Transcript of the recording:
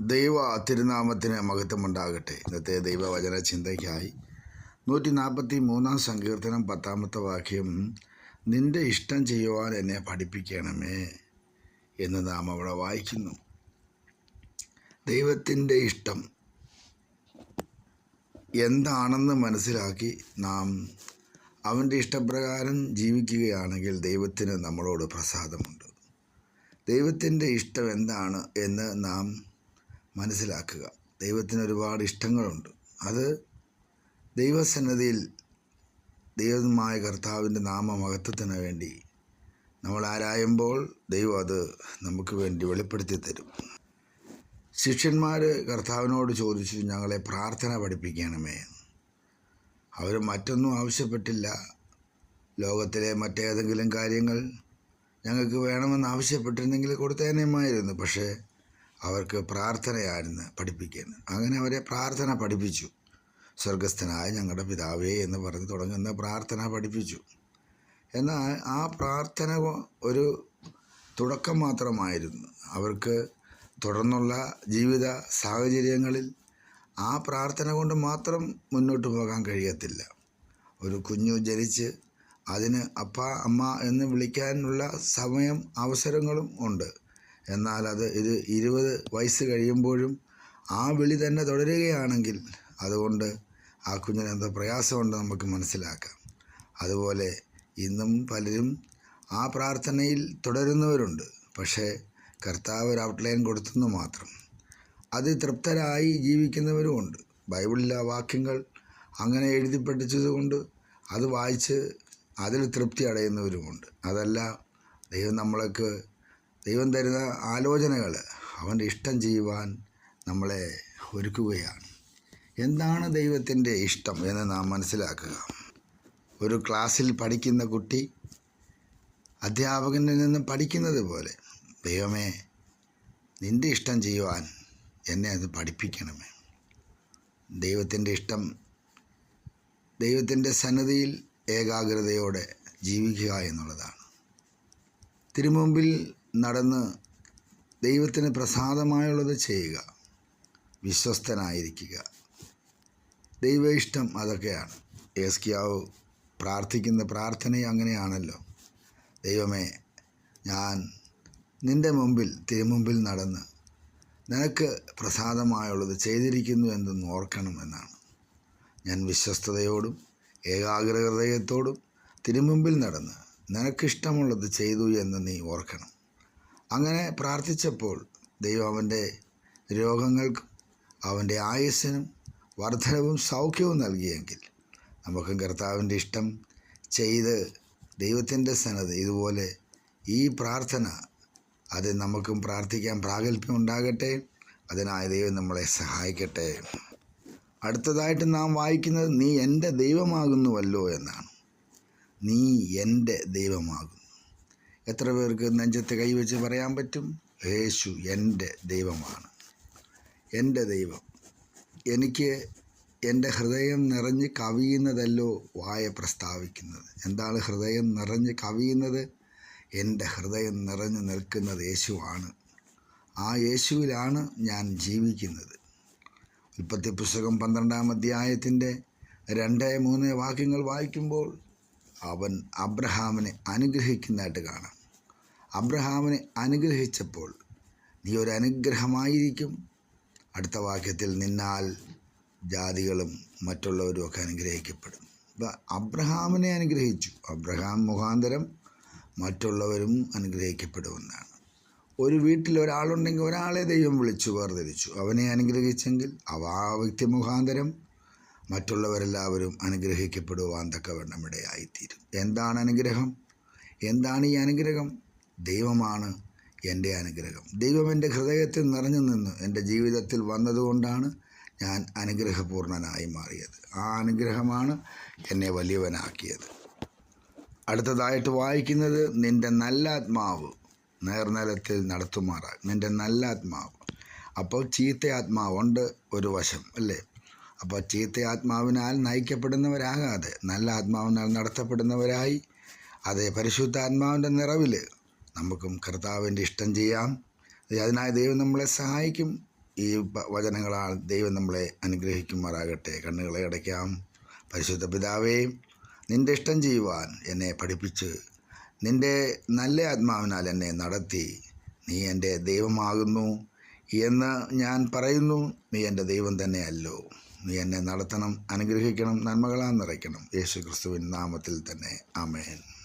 ദൈവ തിരുനാമത്തിന് മഹത്വമുണ്ടാകട്ടെ. ഇന്നത്തെ ദൈവവചന ചിന്തയ്ക്കായി നൂറ്റി നാൽപ്പത്തി മൂന്നാം സങ്കീർത്തനം പത്താമത്തെ വാക്യം നിന്റെ ഇഷ്ടം ചെയ്യുവാൻ എന്നെ പഠിപ്പിക്കണമേ എന്ന് നാം അവിടെ വായിക്കുന്നു. ദൈവത്തിന്റെ ഇഷ്ടം എന്താണെന്ന് മനസ്സിലാക്കി നാം അവന്റെ ഇഷ്ടപ്രകാരം ജീവിക്കുകയാണെങ്കിൽ ദൈവത്തിന് നമ്മളോട് പ്രസാദമുണ്ട്. ദൈവത്തിന്റെ ഇഷ്ടം എന്താണ് എന്ന് നാം മനസ്സിലാക്കുക. ദൈവത്തിന് ഒരുപാട് ഇഷ്ടങ്ങളുണ്ട്. അത് ദൈവസന്നതിയിൽ ദൈവമായ കർത്താവിന്റെ നാമമഹത്വത്തിന് വേണ്ടി നമ്മൾ ആരായുമ്പോൾ ദൈവം അത് നമുക്ക് വേണ്ടി വെളിപ്പെടുത്തി തരും. ശിഷ്യന്മാർ കർത്താവിനോട് ചോദിച്ചു ഞങ്ങളെ പ്രാർത്ഥന പഠിപ്പിക്കണമേ. അവർ മറ്റൊന്നും ആവശ്യപ്പെട്ടില്ല. ലോകത്തിലെ മറ്റേതെങ്കിലും കാര്യങ്ങൾ ഞങ്ങൾക്ക് വേണമെന്ന് ആവശ്യപ്പെട്ടിരുന്നെങ്കിൽ കൊടുത്തേനേമായിരുന്നു. പക്ഷേ അവർക്ക് പ്രാർത്ഥനയായിരുന്നു പഠിപ്പിക്കുന്നത്. അങ്ങനെ അവരെ പ്രാർത്ഥന പഠിപ്പിച്ചു. സ്വർഗസ്ഥനായ ഞങ്ങളുടെ പിതാവേ എന്ന് പറഞ്ഞ് തുടങ്ങുന്ന പ്രാർത്ഥന പഠിപ്പിച്ചു. എന്നാൽ ആ പ്രാർത്ഥന ഒരു തുടക്കം മാത്രമായിരുന്നു. അവർക്ക് തുടർന്നുള്ള ജീവിത സാഹചര്യങ്ങളിൽ ആ പ്രാർത്ഥന കൊണ്ട് മാത്രം മുന്നോട്ട് പോകാൻ കഴിയത്തില്ല. ഒരു കുഞ്ഞു ജനിച്ച് അതിന് അപ്പ അമ്മ എന്ന് വിളിക്കാനുള്ള സമയം അവസരങ്ങളും ഉണ്ട്. എന്നാൽ അത് ഇത് ഇരുപത് വയസ്സ് കഴിയുമ്പോഴും ആ വിളി തന്നെ തുടരുകയാണെങ്കിൽ അതുകൊണ്ട് ആ കുഞ്ഞിന് എന്തോ പ്രയാസമുണ്ട് നമുക്ക് മനസ്സിലാക്കാം. അതുപോലെ ഇന്നും പലരും ആ പ്രാർത്ഥനയിൽ തുടരുന്നവരുണ്ട്. പക്ഷേ കർത്താവ് ഒരു ഔട്ട്ലൈൻ കൊടുത്തെന്ന് മാത്രം. അത് തൃപ്തരായി ജീവിക്കുന്നവരുമുണ്ട് ബൈബിളിലെ വാക്യങ്ങൾ അങ്ങനെ എഴുതി പഠിച്ചതുകൊണ്ട് അത് വായിച്ച് അതിൽ തൃപ്തി അടയുന്നവരുമുണ്ട്. അതല്ല ദൈവം നമ്മൾക്ക് ദൈവം തരുന്ന ആലോചനകൾ അവന്റെ ഇഷ്ടം ചെയ്യുവാൻ നമ്മളെ ഒരുക്കുകയാണ്. എന്താണ് ദൈവത്തിന്റെ ഇഷ്ടം എന്ന് നാം മനസ്സിലാക്കുക. ഒരു ക്ലാസ്സിൽ പഠിക്കുന്ന കുട്ടി അധ്യാപകനിൽ നിന്ന് പഠിക്കുന്നത് പോലെ ദൈവമേ നിന്റെ ഇഷ്ടം ചെയ്യുവാൻ എന്നെ അത് പഠിപ്പിക്കണമേ. ദൈവത്തിന്റെ ഇഷ്ടം ദൈവത്തിന്റെ സന്നദ്ധിയിൽ ഏകാഗ്രതയോടെ ജീവിക്കുക എന്നുള്ളതാണ്. തിരുമുമ്പിൽ നടന്ന് ദൈവത്തിന് പ്രസാദമായുള്ളത് ചെയ്യുക. വിശ്വസ്തനായിരിക്കുക. ദൈവ ഇഷ്ടം അതൊക്കെയാണ്. ഏസ്കിയാവ് പ്രാർത്ഥിക്കുന്ന പ്രാർത്ഥനയും അങ്ങനെയാണല്ലോ. ദൈവമേ ഞാൻ നിന്റെ മുമ്പിൽ തിരുമുമ്പിൽ നടന്ന് നിനക്ക് പ്രസാദമായുള്ളത് ചെയ്തിരിക്കുന്നു എന്തെന്ന് ഓർക്കണം എന്നാണ്. ഞാൻ വിശ്വസ്തയോടും ഏകാഗ്രഹൃദയത്തോടും തിരുമുമ്പിൽ നടന്ന് നിനക്കിഷ്ടമുള്ളത് ചെയ്തു എന്ന് നീ ഓർക്കണം. അങ്ങനെ പ്രാർത്ഥിച്ചപ്പോൾ ദൈവം അവന്റെ രോഗങ്ങൾക്കും അവന്റെ ആയുസ്സിനും വർധനവും സൗഖ്യവും നൽകിയെങ്കിൽ നമുക്കും കർത്താവിന്റെ ഇഷ്ടം ചെയ്ത് ദൈവത്തിന്റെ സന്നദ്ധ ഇതുപോലെ ഈ പ്രാർത്ഥന അത് നമുക്കും പ്രാർത്ഥിക്കാൻ പ്രാഗൽഭ്യം ഉണ്ടാകട്ടെ. അതിനായി ദൈവം നമ്മളെ സഹായിക്കട്ടെ. അടുത്തതായിട്ട് നാം വായിക്കുന്നത് നീ എന്റെ ദൈവമാകുന്നുവല്ലോ എന്നാണ്. നീ എന്റെ ദൈവമാകുന്നു. എത്ര പേർക്ക് നെഞ്ചത്ത് കൈവച്ച് പറയാൻ പറ്റും? യേശു എന്റെ ദൈവമാണ്. എന്റെ ദൈവം. എനിക്ക് എന്റെ ഹൃദയം നിറഞ്ഞ് കവിയുന്നതല്ലോ വായ പ്രസ്താവിക്കുന്നത്. എന്താണ് ഹൃദയം നിറഞ്ഞ് കവിയുന്നത്? എന്റെ ഹൃദയം നിറഞ്ഞു നിൽക്കുന്നത് യേശുവാണ്. ആ യേശുവിലാണ് ഞാൻ ജീവിക്കുന്നത്. ഉൽപ്പത്തി പുസ്തകം പന്ത്രണ്ടാം അധ്യായത്തിന്റെ രണ്ട് മൂന്ന് വാക്യങ്ങൾ വായിക്കുമ്പോൾ അവൻ അബ്രഹാമിനെ അനുഗ്രഹിക്കുന്നതായിട്ട് കാണാം. അബ്രഹാമിനെ അനുഗ്രഹിച്ചപ്പോൾ നീ ഒരു അനുഗ്രഹമായിരിക്കും. അടുത്ത വാക്യത്തിൽ നിന്നാൽ ജാതികളും മറ്റുള്ളവരും ഒക്കെ അനുഗ്രഹിക്കപ്പെടും. അബ്രഹാമിനെ അനുഗ്രഹിച്ചു. അബ്രഹാം മുഖാന്തരം മറ്റുള്ളവരും അനുഗ്രഹിക്കപ്പെടുമെന്നാണ്. ഒരു വീട്ടിൽ ഒരാളുണ്ടെങ്കിൽ ഒരാളെ ദൈവം വിളിച്ചു വേർതിരിച്ചു. അവനെ അനുഗ്രഹിച്ചെങ്കിൽ അവ ആ വ്യക്തി മുഖാന്തരം മറ്റുള്ളവരെല്ലാവരും അനുഗ്രഹിക്കപ്പെടുവാൻ തക്കവണ്ണം എന്താണ് അനുഗ്രഹം? എന്താണ് ഈ അനുഗ്രഹം? ദൈവമാണ് എന്റെ അനുഗ്രഹം. ദൈവം എന്റെ ഹൃദയത്തിൽ നിറഞ്ഞു നിന്ന് എന്റെ ജീവിതത്തിൽ വന്നതുകൊണ്ടാണ് ഞാൻ അനുഗ്രഹപൂർണനായി മാറിയത്. ആ അനുഗ്രഹമാണ് എന്നെ വലിയവനാക്കിയത്. അടുത്തതായിട്ട് വായിക്കുന്നത് നിന്റെ നല്ല ആത്മാവ് നേർനിലത്തിൽ നടത്തുമാറാ. നിന്റെ നല്ല ആത്മാവ്. അപ്പോൾ ചീത്ത ആത്മാവുണ്ട് ഒരു വശം അല്ലേ? അപ്പോൾ ചീത്ത ആത്മാവിനാൽ നയിക്കപ്പെടുന്നവരാകാതെ നല്ല ആത്മാവിനാൽ നടത്തപ്പെടുന്നവരായി. അതേ പരിശുദ്ധാത്മാവിന്റെ നിറവിൽ നമുക്കും കർത്താവിന്റെ ഇഷ്ടം ചെയ്യാം. അതിനായി ദൈവം നമ്മളെ സഹായിക്കും. ഈ വചനങ്ങളാൽ ദൈവം നമ്മളെ അനുഗ്രഹിക്കുമാറാകട്ടെ. കണ്ണുകളെ അടയ്ക്കാം. പരിശുദ്ധ പിതാവേ നിന്റെ ഇഷ്ടം ചെയ്യുവാൻ എന്നെ പഠിപ്പിച്ച് നിന്റെ നല്ല ആത്മാവിനാൽ എന്നെ നടത്തി. നീ എന്റെ ദൈവമാകുന്നു എന്ന് ഞാൻ പറയുന്നു. നീ എന്റെ ദൈവം തന്നെയല്ലോ. നീ എന്നെ നടത്തണം അനുഗ്രഹിക്കണം നന്മകളാൽ നിറയ്ക്കണം. യേശു ക്രിസ്തുവിൻ നാമത്തിൽ തന്നെ. ആമേൻ.